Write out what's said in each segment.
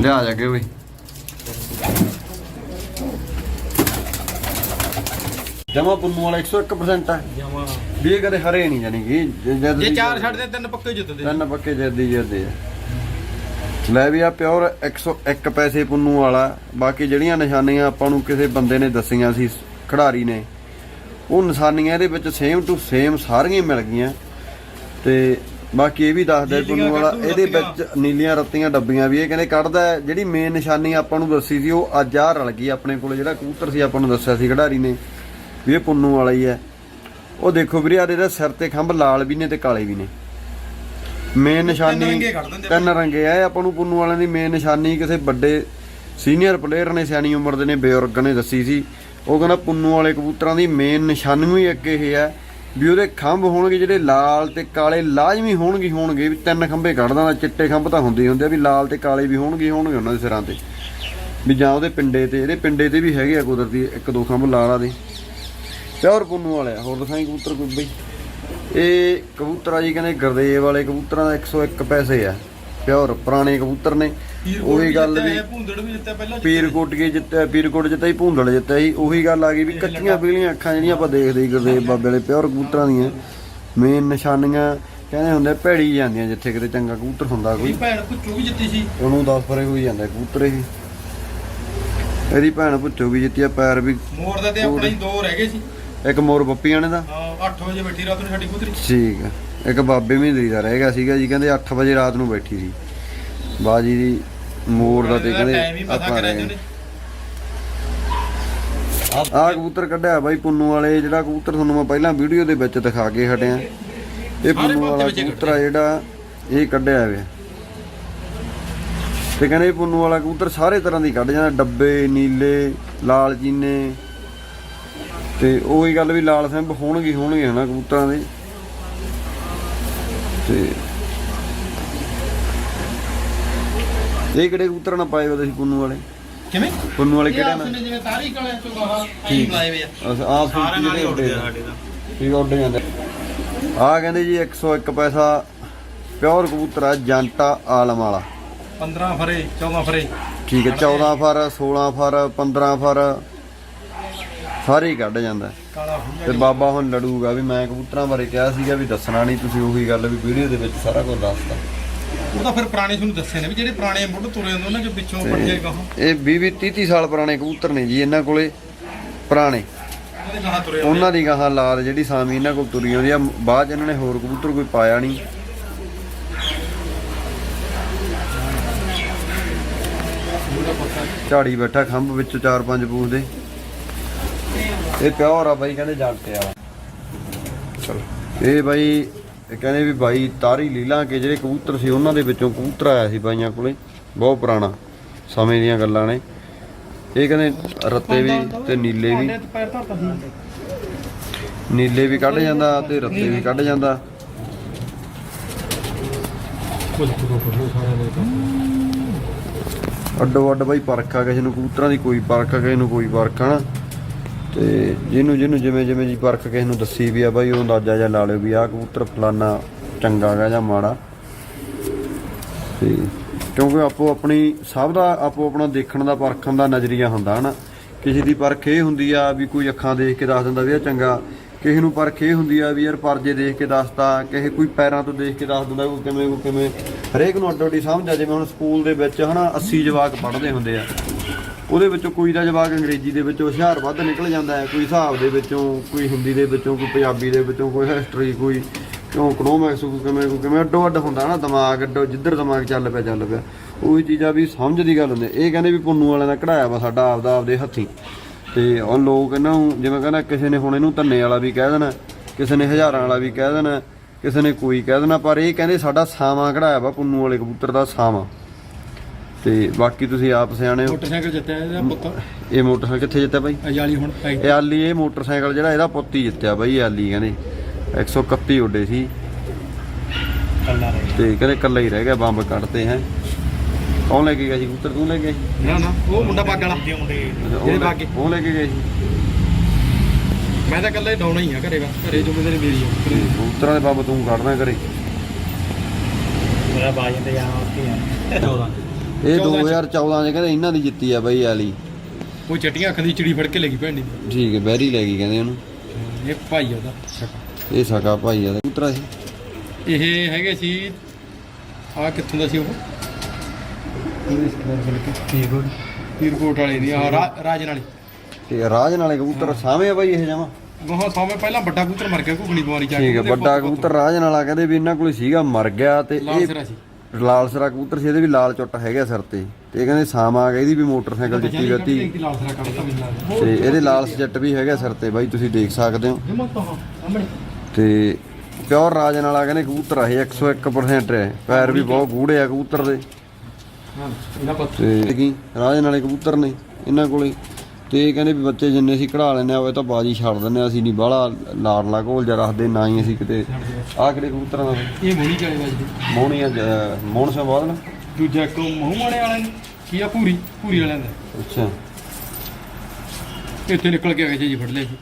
ਲਿਆ ਜਾ ਕੇ ਓਏ ਜਮਾ ਪੁੰਨੂ ਵਾਲਾ 101% ਹੈ ਜਮਾ। ਵੀ ਇਹ ਕਦੇ ਹਰੇ ਨਹੀਂ ਜਾਨੀ ਕਿ ਜ- ਚਾਰ ਛੱਡਦੇ ਤਿੰਨ ਪੱਕੇ ਜਿੱਤਦੇ। ਤਿੰਨ ਪੱਕੇ ਜਰਦੀ ਜਰਦੇ ਆ। ਲੈ ਵੀ ਆ ਪਿਓਰ 101 ਪੈਸੇ ਪੁੰਨੂ ਵਾਲਾ। ਬਾਕੀ ਜਿਹੜੀਆਂ ਨਿਸ਼ਾਨੀਆਂ ਆਪਾਂ ਨੂੰ ਕਿਸੇ ਬੰਦੇ ਨੇ ਦੱਸੀਆਂ ਸੀ ਖਿਡਾਰੀ ਨੇ ਉਹ ਨਿਸ਼ਾਨੀਆਂ ਇਹਦੇ ਵਿੱਚ ਸੇਮ ਟੂ ਸੇਮ ਸਾਰੀਆਂ ਮਿਲ ਗਈਆਂ। ਤੇ ਬਾਕੀ ਇਹ ਵੀ ਦੱਸਦਾ ਪੁੰਨੂ ਵਾਲਾ ਇਹਦੇ। ਵਿੱਚ ਨੀਲੀਆਂ ਰੱਤੀਆਂ ਡੱਬੀਆਂ ਵੀ ਇਹ ਕਹਿੰਦੇ ਕੱਢਦਾ ਹੈ। ਜਿਹੜੀ ਮੇਨ ਨਿਸ਼ਾਨੀ ਆਪਾਂ ਨੂੰ ਦੱਸੀ ਸੀ ਉਹ ਅੱਜ ਆ ਰਲ ਗਈ ਆਪਣੇ ਕੋਲ ਜਿਹੜਾ ਕਬੂਤਰ ਸੀ ਆਪਾਂ ਨੂੰ ਦੱਸਿਆ ਸੀ ਖਿਡਾਰੀ ਨੇ ਵੀ ਇਹ ਪੁੰਨੂ ਵਾਲਾ ਹੀ ਹੈ ਉਹ ਦੇਖੋ ਵੀਰੇ ਆਦੇ ਦਾ ਸਿਰ ਤੇ ਖੰਭ ਲਾਲ ਵੀ ਨੇ ਤੇ ਕਾਲੇ ਵੀ ਨੇ ਮੇਨ ਨਿਸ਼ਾਨੀ ਤਿੰਨ ਰੰਗੇ ਆ ਆਪਾਂ ਨੂੰ ਪੁੰਨੂ ਵਾਲਿਆਂ ਦੀ ਮੇਨ ਨਿਸ਼ਾਨੀ ਕਿਸੇ ਵੱਡੇ ਸੀਨੀਅਰ ਪਲੇਅਰ ਨੇ ਸਿਆਣੀ ਉਮਰ ਦੇ ਨੇ ਬਜ਼ੁਰਗ ਨੇ ਦੱਸੀ ਸੀ ਉਹ ਕਹਿੰਦਾ ਪੁੰਨੂ ਵਾਲੇ ਕਬੂਤਰਾਂ ਦੀ ਮੇਨ ਨਿਸ਼ਾਨੀ ਹੀ ਇੱਕ ਇਹ ਹੈ ਵੀ ਉਹਦੇ ਖੰਭ ਹੋਣਗੇ ਜਿਹੜੇ ਲਾਲ ਤੇ ਕਾਲੇ ਲਾਜ਼ਮੀ ਹੋਣਗੇ ਹੋਣਗੇ, ਵੀ ਤਿੰਨ ਖੰਭੇ ਕੱਢਦਾ ਦਾ ਚਿੱਟੇ ਖੰਭ ਤਾਂ ਹੁੰਦੇ ਹੀ ਹੁੰਦੇ ਆ, ਵੀ ਲਾਲ ਤੇ ਕਾਲੇ ਵੀ ਹੋਣਗੇ ਹੋਣਗੇ ਉਹਨਾਂ ਦੇ ਸਿਰਾਂ ਤੇ। ਵੀ ਜਾਂ ਉਹਦੇ ਪਿੰਡੇ ਤੇ, ਇਹਦੇ ਪਿੰਡੇ ਤੇ ਵੀ ਹੈਗੇ ਆ ਕੁਦਰਤੀ ਇੱਕ ਦੋ ਖੰਭ ਲਾਲਾ ਦੇ। ਪਿਓਰ ਪੁੰਨੂ ਵਾਲੇ ਆ। ਹੋਰ ਦਿਖਾਈ ਕਬੂਤਰ ਕੋਈ ਬਈ? ਇਹ ਕਬੂਤਰ ਆ ਜੀ ਕਹਿੰਦੇ ਗੁਰਦੇਵ ਵਾਲੇ ਕਬੂਤਰਾਂ ਦਾ 101 ਪੈਸੇ ਆ। ਪਿਓਰ ਪੁਰਾਣੇ ਕਬੂਤਰ ਨੇ। ਉਹੀ ਗੱਲ ਵੀ ਭੁੰਦੜ ਵੀ ਜਿੱਤਿਆ ਪਹਿਲਾਂ ਪੀਰ ਕੋਟੀਏ ਜਿੱਤਿਆ ਪੀਰ ਕੋਟ ਜਿੱਤਿਆ ਹੀ ਭੂੰਦੜ ਜਿੱਤਿਆ ਸੀ। ਉਹੀ ਗੱਲ ਆ ਗਈ ਵੀ ਕੱਚੀਆਂ ਪੀਲੀਆਂ ਅੱਖਾਂ ਜਿਹੜੀਆਂ ਆਪਾਂ ਦੇਖਦੇ ਗੁਰਦੇਵ ਬਾਬੇ ਵਾਲੇ ਪਿਓਰ ਕਬੂਤਰਾਂ ਦੀਆਂ। ਮੇਨ ਨਿਸ਼ਾਨੀਆਂ ਕਹਿੰਦੇ ਹੁੰਦੇ ਭੈੜੀ ਜਾਂਦੀਆਂ ਜਿੱਥੇ ਕਿਤੇ ਚੰਗਾ ਕਬੂਤਰ ਹੁੰਦਾ ਕੋਈ। ਭੈਣ ਪੁੱਛੂ ਵੀ ਜਿੱਤੀ ਸੀ। ਉਹਨੂੰ 10 ਫਰੇ ਹੋਈ ਜਾਂਦਾ ਕਬੂਤਰ ਇਹ। ਇਹਦੀ ਭੈਣ ਪੁੱਛੋ ਵੀ ਜਿੱਤੀ ਆ ਪੈਰ ਵੀ ਮੋਰ ਦਾ ਤੇ ਆਪਣਾ ਹੀ ਦੋ ਰਹਿ ਗਏ ਸੀ। ਇੱਕ ਮੋਰ ਬੱਪੀਆਂ ਨੇ ਦਾ। ਹਾਂ 8 ਵਜੇ ਬੈਠੀ ਰਾਤ ਨੂੰ ਸਾਡੀ ਕੁਤਰੀ ਠੀਕ ਆ। ਇੱਕ ਬਾਬੇ ਮਹਿੰਦਰੀ ਦਾ ਰਹਿ ਗਿਆ ਸੀਗਾ ਜੀ ਕਹਿੰਦੇ 8 ਵਜੇ ਰਾਤ ਨੂੰ ਬੈਠੀ ਸੀ। ਬਾਜੀ ਦੀ ਮੋੜ ਦਾ ਤੇ ਕਹਿੰਦੇ ਆਪਾਂ ਜਿਹਨੇ ਆਹ ਕਬੂਤਰ ਕੱਢਿਆ ਬਾਈ ਪੁੰਨੂ ਵਾਲੇ ਜਿਹੜਾ ਕਬੂਤਰ ਤੁਹਾਨੂੰ ਮੈਂ ਪਹਿਲਾਂ ਵੀਡੀਓ ਦੇ ਵਿੱਚ ਦਿਖਾ ਕੇ ਹਟਿਆ। ਇਹ ਪੁੰਨੂ ਵਾਲਾ ਕਬੂਤਰ ਆ ਜਿਹੜਾ ਇਹ ਕੱਢਿਆ ਹੋਇਆ। ਤੇ ਕਹਿੰਦੇ ਪੁੰਨੂ ਵਾਲਾ ਕਬੂਤਰ ਸਾਰੇ ਤਰ੍ਹਾਂ ਦੀ ਕੱਢ ਜਾਂਦਾ ਡੱਬੇ ਨੀਲੇ ਲਾਲ ਚੀਨੇ। ਤੇ ਉਹੀ ਗੱਲ ਵੀ ਲਾਲ ਸਿੰਬ ਹੋਣਗੇ ਹੋਣਗੇ ਹਨਾ ਕਬੂਤਰਾਂ ਦੇ। ਤੇ ਇਹ ਕਿਹੜੇ ਕਬੂਤਰ ਨਾਲ ਪਾਏ ਹੋਏ ਤੁਸੀਂ ਪੁੰਨੂ ਵਾਲੇ? ਕਿਵੇਂ? ਪੁੰਨੂ ਵਾਲੇ ਕਿਹੜੇ ਨਾਲ ਨੇ ਜਿਵੇਂ ਤਾਰੀ ਕਲੇ ਬਾਹਰ ਆਈ ਲਾਏ ਵੇ ਆ। ਅਸ ਆਪ ਸਾਰਿਆਂ ਨਾਲ ਹੀ ਉੱਡੇ ਸਾਡੇ ਦਾ ਠੀਕ ਉੱਡ ਜਾਂਦੇ ਆ। ਕਹਿੰਦੇ ਜੀ 101 ਪੈਸਾ ਪਿਓਰ ਕਬੂਤਰ ਆ ਜੰਟਾ ਆਲਮ ਵਾਲਾ। 15 ਫਰੇ 14 ਫਰੇ। ਠੀਕ ਹੈ 14 ਫਰ 16 ਫਰ 15 ਫਰ ਸਾਰੇ ਕੱਢ ਜਾਂਦਾ ਤੇ ਬਾਬਾ ਹੁਣ ਲੜੂਗਾ ਵੀ ਮੈਂ ਕਬੂਤਰਾਂ ਬਾਰੇ ਕਿਹਾ ਸੀਗਾ ਵੀ ਦੱਸਣਾ ਨਹੀਂ ਤੁਸੀਂ ਉਹੀ ਗੱਲ ਵੀ ਵੀਡੀਓ ਦੇ ਵਿੱਚ ਸਾਰਾ ਕੁਝ ਦੱਸਤਾ। ਉਹ ਤਾਂ ਫਿਰ ਪੁਰਾਣੇ ਤੁਹਾਨੂੰ ਦੱਸੇ ਨੇ ਵੀ ਜਿਹੜੇ ਪੁਰਾਣੇ ਮੁੱਢ ਤੁਰੇ ਹੁੰਦੇ ਉਹਨਾਂ ਚੋਂ ਪਿੱਛੋਂ ਪੱਟੇ ਗਾਹਾਂ ਇਹ 20 20 30 30 ਸਾਲ ਪੁਰਾਣੇ ਕਬੂਤਰ ਨੇ ਜੀ ਇਹਨਾਂ ਕੋਲੇ ਪੁਰਾਣੇ। ਉਹਨਾਂ ਦੀ ਗਾਹਾਂ ਲਾਲ ਜਿਹੜੀ ਸਾਮੀ ਇਹਨਾਂ ਕੋਲ ਤੁਰੀ ਆਉਂਦੀ ਆ ਬਾਅਦ 'ਚ ਇਹਨਾਂ ਨੇ ਹੋਰ ਕਬੂਤਰ ਕੋਈ ਪਾਇਆ ਨਹੀਂ। ਝਾੜੀ ਬੈਠਾ ਖੰਭ ਵਿੱਚ ਚਾਰ ਪੰਜ ਪੂਸ ਦੇ ਇਹ ਪਿਓਰ ਆ ਬਾਈ ਕਹਿੰਦੇ ਜੱਟ ਆ ਚਲੋ ਇਹ ਬਾਈ ਇਹ ਕਹਿੰਦੇ ਵੀ ਬਾਈ ਤਾਰੀ ਲੀਲਾ ਕੇ ਜਿਹੜੇ ਕਬੂਤਰ ਸੀ ਉਹਨਾਂ ਦੇ ਵਿੱਚੋਂ ਕਬੂਤਰ ਆਇਆ ਸੀ ਬਾਈਆਂ ਕੋਲੇ ਬਹੁਤ ਪੁਰਾਣਾ ਸਮੇਂ ਦੀਆਂ ਗੱਲਾਂ ਨੇ। ਇਹ ਕਹਿੰਦੇ ਰੱਤੇ ਵੀ ਤੇ ਨੀਲੇ ਵੀ। ਨੀਲੇ ਵੀ ਕੱਢ ਜਾਂਦਾ ਤੇ ਰੱਤੇ ਵੀ ਕੱਢ ਜਾਂਦਾ। ਅੱਡੋ ਅੱਡ ਬਾਈ ਪਰਖਾ ਕਿਸੇ ਨੂੰ ਕਬੂਤਰਾਂ ਦੀ ਕੋਈ ਪਰਖ ਕਿਸੇ ਨੂੰ ਕੋਈ ਪਰਖ ਹਨਾ ਤੇ ਜਿਹਨੂੰ ਜਿਹਨੂੰ ਜਿਵੇਂ ਜਿਵੇਂ ਜੀ ਪਰਖ ਕਿਸੇ ਨੂੰ ਦੱਸੀ ਵੀ ਆ ਬਾਈ, ਉਹ ਅੰਦਾਜ਼ਾ ਜਿਹਾ ਲਾ ਲਿਓ ਵੀ ਆਹ ਕਬੂਤਰ ਫਲਾਨਾ ਚੰਗਾ ਗਾ ਜਾਂ ਮਾੜਾ। ਤੇ ਕਿਉਂਕਿ ਆਪੋ ਆਪਣੀ ਸਭ ਦਾ, ਆਪੋ ਆਪਣਾ ਦੇਖਣ ਦਾ, ਪਰਖਣ ਦਾ ਨਜ਼ਰੀਆ ਹੁੰਦਾ, ਹਨਾ। ਕਿਸੇ ਦੀ ਪਰਖ ਇਹ ਹੁੰਦੀ ਆ ਵੀ ਕੋਈ ਅੱਖਾਂ ਦੇਖ ਕੇ ਦੱਸ ਦਿੰਦਾ ਵੀ ਇਹ ਚੰਗਾ। ਕਿਸੇ ਨੂੰ ਪਰਖ ਇਹ ਹੁੰਦੀ ਆ ਵੀ ਯਾਰ ਪਰਜੇ ਦੇਖ ਕੇ ਦੱਸਦਾ ਕਿਸੇ ਕੋਈ ਪੈਰਾਂ ਤੋਂ ਦੇਖ ਕੇ ਦੱਸ ਦਿੰਦਾ ਕੋਈ ਕਿਵੇਂ ਕੋਈ ਕਿਵੇਂ। ਹਰੇਕ ਨੂੰ ਅੱਡੋ ਅੱਡੀ ਸਮਝ ਆ, ਜਿਵੇਂ ਹੁਣ ਸਕੂਲ ਦੇ ਵਿੱਚ, ਹਨਾ 80 ਜਵਾਕ ਪੜ੍ਹਦੇ ਹੁੰਦੇ ਆ। ਉਹਦੇ ਵਿੱਚੋਂ ਕੋਈ ਦਾ ਜਵਾਕ ਅੰਗਰੇਜ਼ੀ ਦੇ ਵਿੱਚੋਂ ਹੁਸ਼ਿਆਰ ਵੱਧ ਨਿਕਲ ਜਾਂਦਾ ਹੈ, ਕੋਈ ਹਿਸਾਬ ਦੇ ਵਿੱਚੋਂ, ਕੋਈ ਹਿੰਦੀ ਦੇ ਵਿੱਚੋਂ, ਕੋਈ ਪੰਜਾਬੀ ਦੇ ਵਿੱਚੋਂ, ਕੋਈ ਹਿਸਟਰੀ ਕੋਈ ਕਿਉਂ ਇਕਨੋਮਿਕਸ ਕੋਈ ਕਿਵੇਂ ਕੋਈ ਕਿਵੇਂ, ਅੱਡੋ ਅੱਡ ਹੁੰਦਾ ਨਾ ਦਿਮਾਗ, ਅੱਡੋ ਜਿੱਧਰ ਦਿਮਾਗ ਚੱਲ ਪਿਆ ਚੱਲ ਪਿਆ। ਉਹੀ ਚੀਜ਼ਾਂ ਵੀ ਸਮਝ ਦੀ ਗੱਲ ਹੁੰਦੀ ਇਹ ਕਹਿੰਦੇ ਵੀ ਪੁੰਨੂ ਵਾਲਿਆਂ ਦਾ ਕਢਾਇਆ ਵਾ ਸਾਡਾ ਆਪਦਾ ਆਪਦੇ ਹੱਥੀਂ। ਤੇ ਉਹ ਲੋਕ ਇਹਨਾਂ ਨੂੰ ਜਿਵੇਂ ਕਹਿੰਦਾ ਕਿਸੇ ਨੇ ਹੁਣ ਇਹਨੂੰ ਧੰਨੇ ਵਾਲਾ ਵੀ ਕਹਿ ਦੇਣਾ, ਕਿਸੇ ਨੇ ਹਜ਼ਾਰਾਂ ਵਾਲਾ ਵੀ ਕਹਿ ਦੇਣਾ, ਕਿਸੇ ਨੇ ਕੋਈ ਕਹਿ ਦੇਣਾ, ਪਰ ਇਹ ਕਹਿੰਦੇ ਸਾਡਾ ਸਾਵਾਂ ਕਢਾਇਆ ਵਾ ਪੁੰਨੂ ਵਾਲੇ ਕਬੂਤਰ ਦਾ ਸਾਵਾਂ। ਤੇ ਬਾਕੀ ਤੁਸੀਂ ਆਪ ਸਿਆਣੇ ਹੋ। ਮੋਟਰਸਾਈਕਲ ਜਿੱਤਿਆ ਇਹਦਾ ਪੁੱਤ? ਇਹ ਮੋਟਰਸਾਈਕਲ ਕਿੱਥੇ ਜਿੱਤਿਆ ਬਾਈ? ਅਜਾਲੀ ਹੁਣ ਪੈ ਇਹ ਆਲੀ ਇਹ ਮੋਟਰਸਾਈਕਲ ਜਿਹੜਾ ਇਹਦਾ ਪੁੱਤ ਹੀ ਜਿੱਤਿਆ ਬਾਈ ਆਲੀ ਕਹਿੰਦੇ। 131 ਉੱਡੇ ਸੀ। ਕੱਲਾ ਰਹਿ ਤੇ ਕਹਿੰਦੇ ਇਕੱਲਾ ਹੀ ਰਹਿ ਗਿਆ ਬੰਬ ਕੱਢਤੇ ਹੈ। ਕੌਣ ਲੈ ਕੇ ਗਿਆ ਸੀ? ਕਬੂਤਰ ਤੂੰ ਲੈ ਕੇ ਗਿਆ ਸੀ? ਨਾ ਨਾ ਉਹ ਮੁੰਡਾ ਪੱਗ ਵਾਲਾ। ਉਹ ਜਿਹੜੇ ਲੈ- ਬਾਕੀ ਉਹ ਲੈ ਕੇ ਗਏ ਸੀ? ਮੈਂ ਤਾਂ ਕੱਲਾ ਹੀ ਡਾਉਣਾ ਹੀ ਆ ਘਰੇ ਵਾ ਘਰੇ ਜ਼ਿੰਮੇਵਾਰੀ ਮੇਰੀ ਆ। ਕਬੂਤਰਾਂ ਦੇ ਬੰਬ ਤੂੰ ਕੱਢਦਾ ਕਰੇ ਮੇਰਾ ਬਾਜ ਤੇ ਜਾਣਾ ਉੱਥੇ ਆ। 14 ਇਹ 14 ਚ। 2014 ਚ ਕਹਿੰਦੇ ਇਹਨਾਂ ਦੀ ਜਿੱਤੀ ਆ ਬਈ ਆਲੀ ਉਹ ਚਟੀਆਂ ਅੱਖਾਂ ਦੀ ਚਿੜੀ ਫੜ ਕੇ ਲੈ ਗਈ ਭੈਣ ਦੀ। ਠੀਕ ਹੈ ਬੈਰੀ ਲੈ ਗਈ ਕਹਿੰਦੇ ਉਹਨੂੰ। ਇਹ ਭਾਈ ਆ ਉਹਦਾ ਸਕਾ। ਇਹ ਸਕਾ ਭਾਈ ਆ ਕਬੂਤਰਾ ਸੀ ਇਹ। ਹੈਗੇ ਸੀ ਆ ਕਿੱਥੋਂ ਦਾ ਸੀ ਉਹ? ਪੀਰਕੋਟ ਵਾਲੇ ਦੀ ਆ ਰਾਜਨ ਵਾਲੀ। ਤੇ ਰਾਜ ਨਾਲੇ ਕਬੂਤਰ ਸਾਵੇਂ ਆ ਬਾਈ ਇਹ ਜਮਾ। ਗੋਹਾ ਸੌਵੇਂ ਪਹਿਲਾਂ ਵੱਡਾ ਕਬੂਤਰ ਮਰ ਗਿਆ ਘੁਗਣੀ ਬਿਮਾਰੀ ਜਾ ਠੀਕ ਹੈ ਵੱਡਾ ਕਬੂਤਰ ਰਾਜ ਨਾਲਾ ਕਹਿੰਦੇ ਵੀ ਇਹਨਾਂ ਕੋਲ ਸੀਗਾ ਮਰ ਗਿਆ ਤੇ ਇਹ ਲਾਲ ਸਰਾ ਕਬੂਤਰ ਸੀ ਇਹਦੇ ਵੀ ਲਾਲ ਚੁੱਟ ਹੈਗਾ ਸਿਰ ਤੇ। ਤੇ ਕਹਿੰਦੇ ਸਾਮਾ ਆ ਗਿਆ ਇਹਦੀ ਵੀ ਮੋਟਰਸਾਈਕਲ ਚਿੱਟੀ ਗੱਤੀ ਤੇ ਇਹਦੇ ਲਾਲ ਸਜੱਟ ਵੀ ਹੈਗਾ ਸਿਰ ਤੇ ਬਾਈ ਤੁਸੀਂ ਦੇਖ ਸਕਦੇ ਹੋ। ਤਾਂ ਪਿਓਰ ਰਾਜ ਨਾਲਾ ਕਹਿੰਦੇ ਕਬੂਤਰ ਆ ਇਹ 101% ਹੈ। ਪੈਰ ਵੀ ਬਹੁਤ ਗੂੜੇ ਆ ਕਬੂਤਰ ਦੇ। ਤੇ ਕੀ ਰਾਜ ਨਾਲੇ ਕਬੂਤਰ ਨੇ ਇਹਨਾਂ ਕੋਲੇ। ਤੇ ਇਹ ਕਹਿੰਦੇ ਵੀ ਬੱਚੇ ਜਿੰਨੇ ਅਸੀਂ ਕਢਾ ਲੈਨੇ ਆ ਉਹ ਤਾਂ ਬਾਜੀ ਛੱਡ ਦਿੰਨੇ ਆ ਅਸੀਂ ਨਹੀਂ ਬਾਹਲਾ ਲਾਰਲਾ ਘੋਲ ਜਾ ਰੱਖਦੇ ਨਾ ਹੀ ਅਸੀਂ ਕਿਤੇ ਆਹ ਕਿਹੜੇ ਕਬੂਤਰਾਂ ਦਾ? ਇਹ ਮੋਣੀ ਚਾਲੇ ਵੱਜਦੀ ਮੋਹਣੀਆਂ ਮੋਹਣ ਸਿੰਘ ਬਾਦਲ। ਦੂਜਾ ਕੋ ਮੂੰਹ ਮਾਣੇ ਵਾਲਿਆਂ ਨੇ ਕੀ ਆ ਪੂਰੀ ਪੂਰੀ ਵਾਲਿਆਂ ਦਾ। ਅੱਛਾ। ਇੱਥੇ ਨਿਕਲ ਕੇ ਆ ਗਏ ਜੀ ਫੜ ਲਿਆ ਸੀ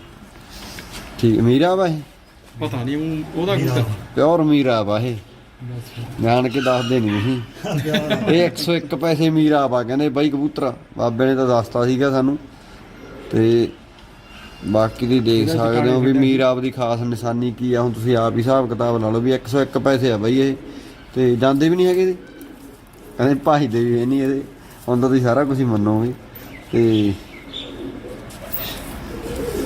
ਠੀਕ ਮੀਰਾ ਵਾ ਇਹ ਪਤਾ ਨਹੀਂ ਉਹ- ਉਹਦਾ ਕਬੂਤਰ ਪਿਓਰ ਮੀਰਾ ਵਾ ਇਹ ਜਾਣ ਕੇ ਦੱਸਦੇ ਨਹੀਂ ਤੁਸੀਂ। ਇਹ 101 ਪੈਸੇ ਮੀਰਾ ਵਾ ਕਹਿੰਦੇ ਬਾਈ ਕਬੂਤਰ ਬਾਬੇ ਨੇ ਤਾਂ ਦੱਸਤਾ ਸੀਗਾ ਸਾਨੂੰ। ਤੇ ਬਾਕੀ ਦੀ ਦੇਖ ਸਕਦੇ ਹੋ ਵੀ ਮੀਰਾ ਦੀ ਖਾਸ ਨਿਸ਼ਾਨੀ ਕੀ ਆ ਹੁਣ ਤੁਸੀਂ ਆਪ ਹੀ ਹਿਸਾਬ ਕਿਤਾਬ ਲਾ ਲਓ ਵੀ 101 ਪੈਸੇ ਆ ਬਾਈ ਇਹ। ਤੇ ਜਾਂਦੇ ਵੀ ਨਹੀਂ ਹੈਗੇ ਇਹਦੇ। ਕਹਿੰਦੇ ਭਾਈਦੇ ਵੀ ਹੈ ਨਹੀਂ ਇਹਦੇ। ਹੁਣ ਤਾਂ ਤੁਸੀਂ ਸਾਰਾ ਕੁਝ ਹੀ ਮੰਨੋਗੇ। ਤੇ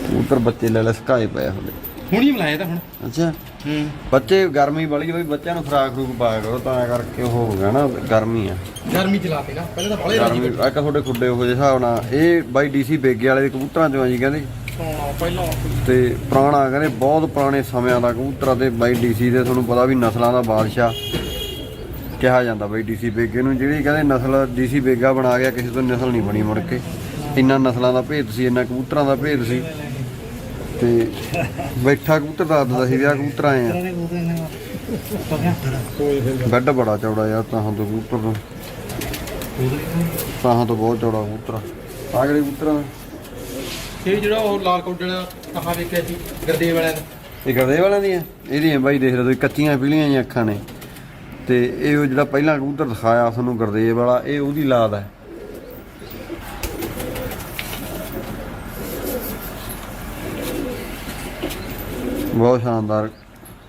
ਕਬੂਤਰ ਬੱਚੇ ਲੈ ਲੈ ਸਕਾਏ ਹੁੰਦੇ ਹੁਣ। ਹੀ ਮਲਾਇਆ ਤਾਂ ਹੁਣ। ਅੱਛਾ। ਹੂੰ ਬੱਚੇ ਗਰਮੀ ਵਾਲੀ ਬਈ ਬੱਚਿਆਂ ਨੂੰ ਖਰਾਕ ਖਰੂਕ ਪਾਇਆ ਕਰੋ ਤਾਂ ਕਰਕੇ ਉਹ ਹੋ ਗਿਆ ਨਾ ਗਰਮੀ ਆ। ਗਰਮੀ ਚਲਾ ਪੇ ਨਾ ਪਹਿਲਾਂ ਤਾਂ ਬੜੇ ਰਾਜੀ ਗਰਮੀ ਆ ਤੁਹਾਡੇ ਖੁੱਡੇ ਉਹੋ ਜਿਹੇ ਹਿਸਾਬ ਨਾਲ ਇਹ ਬਾਈ ਡੀਸੀ ਬੇਗੇ ਵਾਲੇ ਦੇ ਕਬੂਤਰਾਂ ਚੋਂ ਆ ਜੀ ਕਹਿੰਦੇ। ਹਾਂ ਪਹਿਲਾਂ ਤੇ ਪੁਰਾਣਾ ਕਹਿੰਦੇ ਬਹੁਤ ਪੁਰਾਣੇ ਸਮਿਆਂ ਦਾ ਕਬੂਤਰ ਤੇ ਬਾਈ ਡੀਸੀ ਦੇ ਤੁਹਾਨੂੰ ਪਤਾ ਵੀ ਨਸਲਾਂ ਦਾ ਬਾਦਸ਼ਾਹ ਕਿਹਾ ਜਾਂਦਾ ਬਾਈ ਡੀਸੀ ਬੇਗੇ ਨੂੰ ਜਿਹੜੀ ਕਹਿੰਦੇ ਨਸਲ ਡੀਸੀ ਬੇਗਾ ਬਣਾ ਗਿਆ ਕਿਸੇ ਤੋਂ ਨਸਲ ਨਹੀਂ ਬਣੀ ਮੁੜ ਕੇ। ਇੰਨਾ ਨਸਲਾਂ ਦਾ ਭੇਦ ਸੀ ਇੰਨਾ ਕਬੂਤਰਾਂ ਦਾ ਭੇਦ ਸੀ। ਤੇ ਬੈਠਾ ਕਬੂਤਰ ਦੱਸਦਾ ਸੀ ਵੀ ਆਹ ਕਬੂਤਰ ਆਏ ਆ। ਬੈੱਡ ਬੜਾ ਚੌੜਾ ਯਾਰ ਤਾਂ ਤੋਂ ਕਬੂਤਰ ਤੋਂ ਤਾਂ ਤੋਂ ਬਹੁਤ ਚੌੜਾ ਕਬੂਤਰ ਆ। ਕਿਹੜੇ ਕਬੂਤਰਾਂ ਦਾ ਇਹ ਜਿਹੜਾ ਉਹ ਲਾਲ ਕੋਟ ਵਾਲਾ ਕਹਾ ਵੇਖਿਆ ਸੀ ਗਰਦੇ ਵਾਲਿਆਂ ਦਾ। ਇਹ ਗਰਦੇ ਵਾਲਿਆਂ ਦੀਆਂ ਇਹਦੀਆਂ ਬਾਈ ਦੇਖ ਲਓ ਤੁਸੀਂ ਕੱਚੀਆਂ ਪੀਲੀਆਂ ਜਿਹੀਆਂ ਅੱਖਾਂ ਨੇ। ਤੇ ਇਹ ਉਹ ਜਿਹੜਾ ਪਹਿਲਾਂ ਕਬੂਤਰ ਦਿਖਾਇਆ ਤੁਹਾਨੂੰ ਗਰਦੇਵ ਵਾਲਾ ਇਹ ਉਹਦੀ ਲਾਦ ਹੈ ਬਹੁਤ ਸ਼ਾਨਦਾਰ।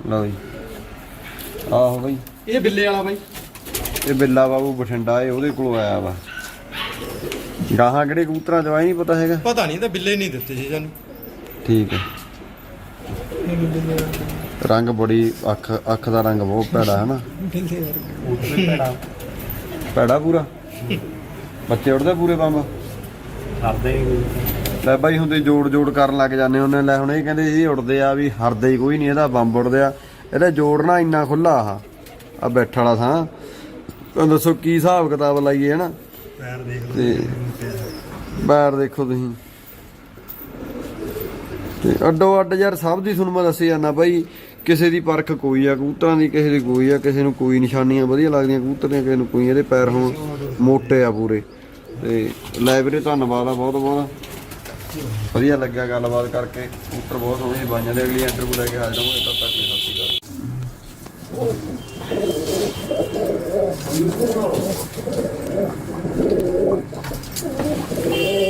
ਲਓ ਜੀ। ਆਹੋ ਬਈ। ਇਹ ਬਿੱਲੇ ਵਾਲਾ ਬਾਈ। ਇਹ ਬਿੱਲਾ ਬਾਬੂ ਬਠਿੰਡਾ ਇਹ ਉਹਦੇ ਕੋਲੋਂ ਆਇਆ ਵਾ। ਗਾਹਾਂ ਕਿਹੜੇ ਕਬੂਤਰਾਂ ਚ ਆਇਆ ਨਹੀਂ ਪਤਾ ਹੈਗਾ। ਪਤਾ ਨਹੀਂ ਤਾਂ ਬਿੱਲੇ ਨਹੀਂ ਦਿੱਤੇ ਸੀ ਸਾਨੂੰ। ਠੀਕ ਹੈ। ਰੰਗ ਬੜੀ ਅੱਖ ਅੱਖ ਦਾ ਰੰਗ ਬਹੁਤ ਭੈੜਾ ਹੈ ਨਾ ਭੈੜਾ ਪੂਰਾ? ਬੱਚੇ ਉੜਦੇ ਪੂਰੇ ਬੰਬ? ਲੈ ਬਾਈ ਹੁੰਦੇ ਜੋੜ ਜੋੜ ਕਰਨ ਲੱਗ ਜਾਂਦੇ ਉਹਨੇ ਲੈ ਹੁਣ ਇਹ ਕਹਿੰਦੇ ਜੀ ਉੜਦੇ ਆ ਵੀ ਹਰਦੇ ਹੀ ਕੋਈ ਨਹੀਂ ਇਹਦਾ ਬੰਬ ਉੜਦੇ ਆ। ਇਹਦਾ ਜੋੜਨਾ ਇੰਨਾ ਖੁੱਲਾ ਆ। ਆ ਬੈਠ ਵਾਲਾ ਥਾਂ। ਤਾਂ ਦੱਸੋ ਕੀ ਹਿਸਾਬ ਕਿਤਾਬ ਲਾਈਏ ਹਨਾ? ਪੈਰ ਦੇਖ ਲਓ ਤੁਸੀਂ। ਤੇ ਅੱਡੋ ਅੱਡ ਯਾਰ ਸਭ ਦੀ ਤੁਹਾਨੂੰ ਮੈਂ ਦੱਸੀ ਜਾਂਦਾ ਬਾਈ। ਕਿਸੇ ਦੀ ਪਰਖ ਕੋਈ ਆ ਕਬੂਤਰਾਂ ਦੀ ਕਿਸੇ ਦੀ ਕੋਈ ਆ ਕਿਸੇ ਨੂੰ ਕੋਈ ਨਿਸ਼ਾਨੀਆਂ ਵਧੀਆ ਲੱਗਦੀਆਂ ਕਬੂਤਰ ਦੀਆਂ ਕਿਸੇ ਨੂੰ ਕੋਈ ਇਹਦੇ ਪੈਰ ਹੁਣ ਮੋਟੇ ਆ ਪੂਰੇ। ਤੇ ਲੈ ਵੀਰੇ ਧੰਨਵਾਦ ਆ ਬਹੁਤ ਬਹੁਤ ਵਧੀਆ ਲੱਗਿਆ ਗੱਲਬਾਤ ਕਰਕੇ। ਕਬੂਤਰ ਬਹੁਤ ਸੋਹਣੇ ਬਾਈਆਂ ਦੇ ਅਗਲੀ ਇੰਟਰਵਿਊ ਲੈ ਕੇ ਹਾਜ਼ਰ ਹੋਵਾਂਗੇ ਤਦ ਤੱਕ ਲਈ ਸਤਿ ਸ਼੍ਰੀ ਅਕਾਲ।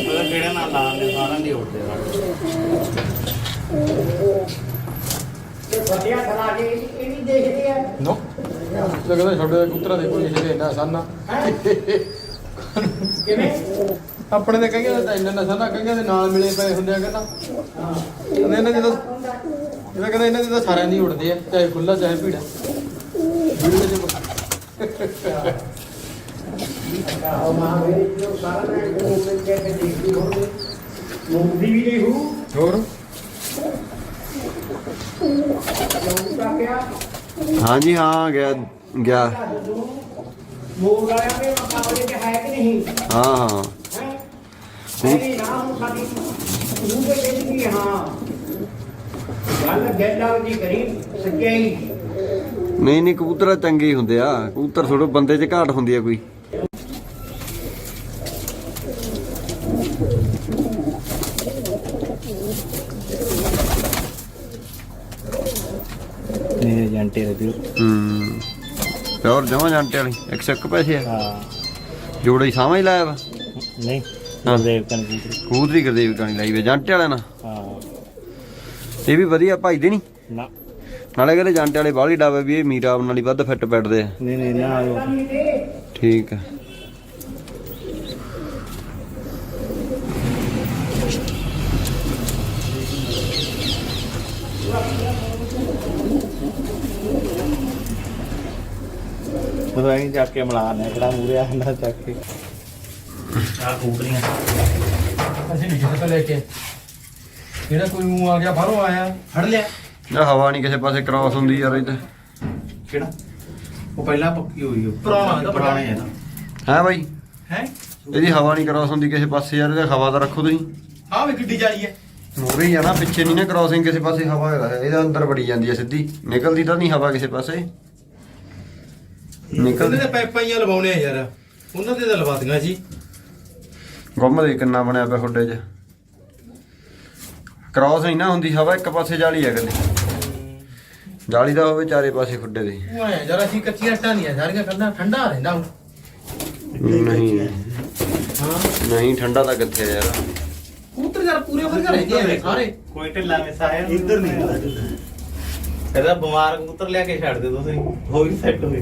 ਮਤਲਬ ਕਿਹੜਾ ਨਾਲ ਲਾਲ ਨੇ ਸਾਰਿਆਂ ਦੀ ਉੱਡਦੇ ਆ ਵਧੀਆ ਖਲਾ ਕੇ ਇਹ ਵੀ ਦੇਖਦੇ ਆ। ਨੋ। ਲੱਗਦਾ ਛੋਟੇ ਕਬੂਤਰਾਂ ਦੇ ਕੋਈ ਜਿਹੜੇ ਇੰਨਾ ਸਾਨਾ ਕਿਵੇਂ ਆਪਣੇ ਦੇ ਕਹਿੰਗੇ ਤਾਂ ਇੰਨਾ ਨਾ ਸਾਨਾ ਕਹਿੰਗੇ ਦੇ ਨਾਲ ਮਿਲੇ ਪਏ ਹੁੰਦੇ ਆ ਕਹਿੰਦਾ। ਕਹਿੰਦੇ ਇਹਨਾਂ ਦੇ ਤਾਂ ਇਹਦਾ ਕਹਿੰਦਾ ਇਹਨਾਂ ਦੇ ਤਾਂ ਸਾਰਿਆਂ ਦੀ ਉੜਦੇ ਆ ਚਾਹੇ ਖੁੱਲਾ ਚਾਹੇ ਭੀੜਾ। ਵੀ ਨਹੀਂ ਹੂ ਹੋਰ? ਹਾਂਜੀ ਹਾਂ ਗਿਆ ਗਿਆ। ਮੋਗ ਵਾਲਿਆਂ ਦੇ ਮੁਕਾਬਲੇ ਚ ਹੈ ਕਿ ਨਹੀਂ? ਹਾਂ। ਹਾਂ? ਹੈ ਨਹੀਂ ਨਾ ਹੁਣ ਸਾਡੀ ਨੂੰ ਦੇ ਕਹਿੰਦੀ ਹਾਂ ਗੱਲ ਗੱਲਾਂ ਦੀ ਕਰੀ ਸੱਚਾਈ ਨਹੀਂ ਨਹੀਂ ਕਬੂਤਰ ਚੰਗੇ ਹੀ ਹੁੰਦੇ ਆ। ਕਬੂਤਰ ਥੋੜਾ ਬੰਦੇ 'ਚ ਘਾਟ ਹੁੰਦੀ ਆ ਕੋਈ। ਇਹ ਏਜੰਟੇ ਦੇ ਹੂੰ। ਹੋਰ ਜਮਾ ਜਾਂਟੇ ਵਾਲੀ 101 ਪੈਸੇ ਆ। ਹਾਂ। ਜੋੜਾ ਹੀ ਸਾਵਾਂ ਹੀ ਲਾਇਆ ਵਾ। ਨਹੀਂ ਹਾਂ। ਦੇਵ ਕਨ ਕਬੂਤਰ ਕਬੂਤਰੀ ਗੁਰਦੇਵ ਕਣੀ ਲਾਈ ਵੇ ਜਾਂਟੇ ਵਾਲਿਆਂ ਨਾਲ। ਹਾਂ। ਇਹ ਵੀ ਵਧੀਆ ਭਾਈ ਦੇ ਨਹੀਂ ਨਾ। ਨਾਲੇ ਕਹਿੰਦੇ ਜਾਂਟੇ ਵਾਲੇ ਬਾਹਲੀ ਡਾਵੇ ਵੀ ਇਹ ਮੀਰਾ ਨਾਲ ਹੀ ਵੱਧ ਫਿੱਟ ਪੈੜਦੇ ਆ। ਨਹੀਂ ਨਹੀਂ ਨਾ ਠੀਕ ਹੈ ਉਹ ਐਂ ਚੱਕ ਕੇ ਮਿਲਾ ਨੇ ਕਿਹੜਾ ਮੂਰੇ ਆਂਦਾ ਚੱਕ ਕੇ। ਆ ਕਬੂਤਰੀਆਂ ਅਸੀਂ ਨਹੀਂ ਕਿਸੇ ਤੋਂ ਲੈ ਕੇ ਜਿਹੜਾ ਕੋਈ ਮੂੰਹ ਆ ਗਿਆ ਬਾਹਰੋਂ ਆਇਆ ਫੜ ਲਿਆ। ਇਹ ਹਵਾ ਨਹੀਂ ਕਿਸੇ ਪਾਸੇ ਕ੍ਰਾਸ ਹੁੰਦੀ ਯਾਰ ਇਹ ਤੇ ਕਿਹੜਾ? ਉਹ ਪਹਿਲਾਂ ਪੱਕੀ ਹੋਈ ਉਹ ਪੁਰਾਣਾ ਇਹਦਾ। ਪੁਰਾਣੇ ਹੈ ਨਾ। ਹੈ ਬਾਈ? ਹੈ? ਇਹਦੀ ਹਵਾ ਨਹੀਂ ਕ੍ਰਾਸ ਹੁੰਦੀ ਕਿਸੇ ਪਾਸੇ ਯਾਰ ਇਹਦਾ ਹਵਾ ਦਾ ਰੱਖੋ ਤੁਸੀਂ। ਆਹ ਵੀ ਕਿੱਡੀ ਜਾਲੀ ਹੈ ਮੂਰੇ ਹੀ ਆ ਨਾ ਪਿੱਛੇ ਨਹੀਂ ਨਾ ਕ੍ਰਾਸਿੰਗ ਕਿਸੇ ਪਾਸੇ ਹਵਾ ਹੈਗਾ। ਹੈ ਇਹਦੇ ਅੰਦਰ ਵੜੀ ਜਾਂਦੀ ਹੈ ਸਿੱਧੀ। ਨਿਕਲਦੀ ਤਾਂ ਨਹੀਂ ਹਵਾ ਕਿਸੇ ਪਾਸੇ। ਉਹਦੇ ਨਿਕਲਦੀ ਤੇ ਪਾਈਪਾਂ ਹੀ ਲਵਾਉਣੇ ਆ ਯਾਰ। ਉਹਨਾਂ ਦੇ ਤਾਂ ਲਵਾਤੀਆਂ ਸੀ ਗੁੰਮ ਦੇ ਕਿੰਨਾ ਬਣਿਆ ਪਿਆ ਖੁੱਡੇ 'ਚ? ਕ੍ਰਾਸ ਨਹੀਂ ਨਾ ਹੁੰਦੀ ਹਵਾ ਇੱਕ ਪਾਸੇ ਜਾਲੀ ਹੈ ਇਕੱਲੀ ਜਾਲੀ ਦਾ ਹੋਵੇ ਚਾਰੇ ਪਾਸੇ ਖੁੱਡੇ ਦੇ। ਉਹ ਆਇਆ ਯਾਰ ਅਸੀਂ ਕੱਚੀਆਂ ਟਾਨੀਆਂ ਸਾਰੀਆਂ ਕੰਨਾਂ ਠੰਡਾ ਰਹਿੰਦਾ ਹੁਣ। ਨਹੀਂ ਹਾਂ। ਨਹੀਂ ਠੰਡਾ ਤਾਂ ਕਿੱਥੇ ਆ ਯਾਰ। ਕਬੂਤਰ ਯਾਰ ਪੂਰੇ ਵਧੀਆ ਰਹਿੰਦੇ ਆ ਸਾਰੇ। ਕੋਈ ਢਿੱਲਾ ਮਿਸਾ ਹੈ ਇੱਧਰ ਨਹੀਂ ਇਹਦਾ ਬਿਮਾਰ ਕਬੂਤਰ ਲਿਆ ਕੇ ਛੱਡ ਦੇ ਤੁਸੀਂ, ਹੋ ਵੀ ਸੈੱਟ ਹੋਈ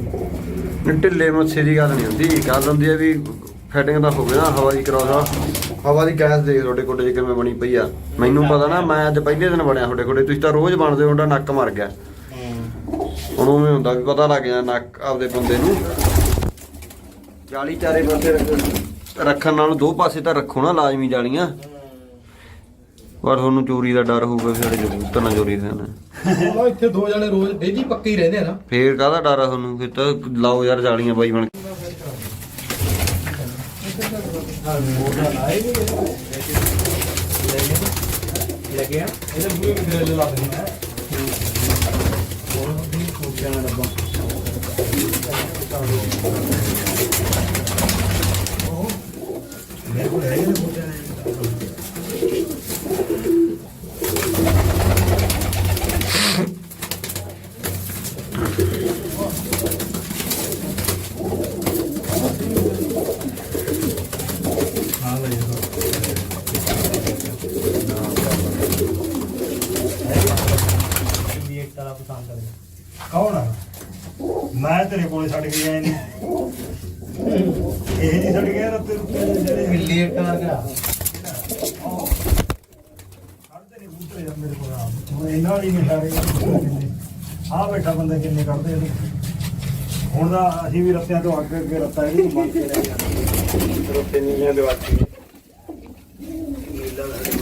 ਢਿੱਲੇ ਮੱਛੇ ਦੀ ਗੱਲ ਨਹੀਂ ਹੁੰਦੀ, ਗੱਲ ਹੁੰਦੀ ਹੈ ਵੀ ਫਿਟਿੰਗ ਤਾਂ ਹੋਵੇ ਨਾ, ਹਵਾ ਦੀ ਕਰਾਸ ਹਵਾ ਦੀ ਗੈਸ ਦੇਖ ਤੁਹਾਡੇ ਕੋਡੇ 'ਚ ਕਿਵੇਂ ਬਣੀ ਪਈ ਆ। ਮੈਨੂੰ ਪਤਾ ਨਾ, ਮੈਂ ਅੱਜ ਪਹਿਲੇ ਦਿਨ ਬਣਿਆ ਤੁਹਾਡੇ ਕੋਡੇ ਤੁਸੀਂ ਤਾਂ ਰੋਜ਼ ਬਣਦੇ ਹੋ, ਤੁਹਾਡਾ ਨੱਕ ਮਰ ਗਿਆ। ਹੁਣ ਉਵੇਂ ਹੁੰਦਾ ਵੀ ਪਤਾ ਲੱਗ ਜਾਂਦਾ ਨੱਕ ਆਪਦੇ ਬੰਦੇ ਨੂੰ। ਜਾਲੀ ਚਾਰੇ ਪਾਸੇ ਰੱਖਣ ਨਾਲ ਦੋ ਪਾਸੇ ਤਾਂ ਰੱਖੋ ਨਾ, ਲਾਜ਼ਮੀ ਜਾਲੀਆਂ। ਪਰ ਤੁਹਾਨੂੰ ਚੋਰੀ ਦਾ ਡਰ ਹੋਊਗਾ ਫਿਰ ਸਾਡੇ ਕਬੂਤਰ ਨਾ ਚੋਰੀ ਦੇਣ ਉਹ ਇੱਥੇ ਦੋ ਜਣੇ ਰੋਜ਼ ਡੇਲੀ ਪੱਕੇ ਹੀ ਰਹਿੰਦੇ ਆ ਨਾ। ਫੇਰ ਕਾਹਦਾ ਡਰ ਆ ਤੁਹਾਨੂੰ? ਫਿਰ ਤਾਂ ਲਾਓ ਯਾਰ ਜਾਲੀਆਂ ਬਾਈ ਬਣ ਕੇ। ਲੱਗਿਆ ਇਹਦੇ ਮੂਹਰੇ ਵੀ ਗ੍ਰਿਲ ਲਾ ਦਿੰਦੇ ਆ ਕੌਣ ਆ ਮੈਂ ਤੇਰੇ ਕੋਲੇ ਛੱਡ ਕੇ ਆਇਆ ਨਹੀਂ ਇਹ ਜੀ ਛੱਡ ਗਿਆ ਰੱਤੇ ਰੁੱਤੇ ਦੇ ਜਿਹੜੇ ਮਿੱਲੀ ਇੱਕ ਕਰ ਗਿਆ ਕੱਢਦੇ ਨਹੀਂ ਬੂਟੇ ਯਾਰ ਮੇਰੇ ਕੋਲ ਆ ਹੁਣ ਇਹਨਾਂ ਵਾਲੀ ਨਹੀਂ ਸਾਰੇ ਆ ਬੈਠਾ ਬੰਦਾ ਕਿੰਨੇ ਕੱਢਦੇ ਇਹਨੂੰ ਹੁਣ ਦਾ ਅਸੀਂ ਵੀ ਰੱਤਿਆਂ ਤੋਂ ਅੱਗੇ ਅੱਗੇ ਰੱਤਾ ਇਹਨੂੰ ਮੰਗ ਕੇ ਲੈ ਜਾਂਦੇ ਰੱਤੇ ਨੀਆਂ ਦੇ ਵਾਟੀ ਨੀਲਾ ਦਾ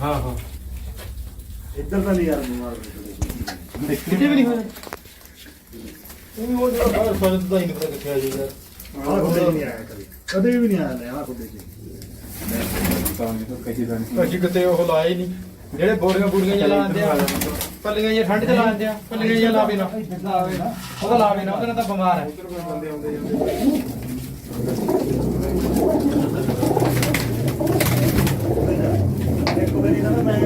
ਹਾਂ ਇੱਧਰ ਤਾਂ ਨਹੀਂ ਯਾਰ ਬਿਮਾਰ ਕਿਤੇ ਵੀ ਨਹੀਂ ਹੋਇਆ ਇਹ ਵੀ ਉਹ ਜਿਹੜਾ ਬਾਹਰ ਫਰਜ਼ ਦਾ ਹੀ। ਨਹੀਂ ਪਤਾ ਕਿੱਥੇ ਆ ਜੀ ਯਾਰ ਆਹ ਖੁੱਡੇ 'ਚ ਨਹੀਂ ਆਇਆ ਕਦੇ ਕਦੇ ਵੀ ਨਹੀਂ ਆਇਆ ਨੇ ਆਹ ਖੁੱਡੇ 'ਚ ਅਸੀਂ ਕਿਤੇ ਉਹ ਲਾਏ ਨਹੀਂ। ਜਿਹੜੇ ਬੋਰੀਆਂ ਬੋਰੀਆਂ ਜਿਹਾ ਲਾਉਂਦੇ ਆ ਪੱਲੀਆਂ ਜਿਹਾ ਠੰਡ ਚ ਲਾਉਂਦੇ ਆ ਪੱਲੀਆਂ ਜਿਹਾ ਲਾਵੇ ਨਾ। ਉਹਦਾ ਲਾਵੇ ਨਾ ਉਹਦਾ ਤਾਂ ਬਿਮਾਰ ਹੈ। ਇੱਕ ਵਾਰੀ ਨਾ ਮੈਂ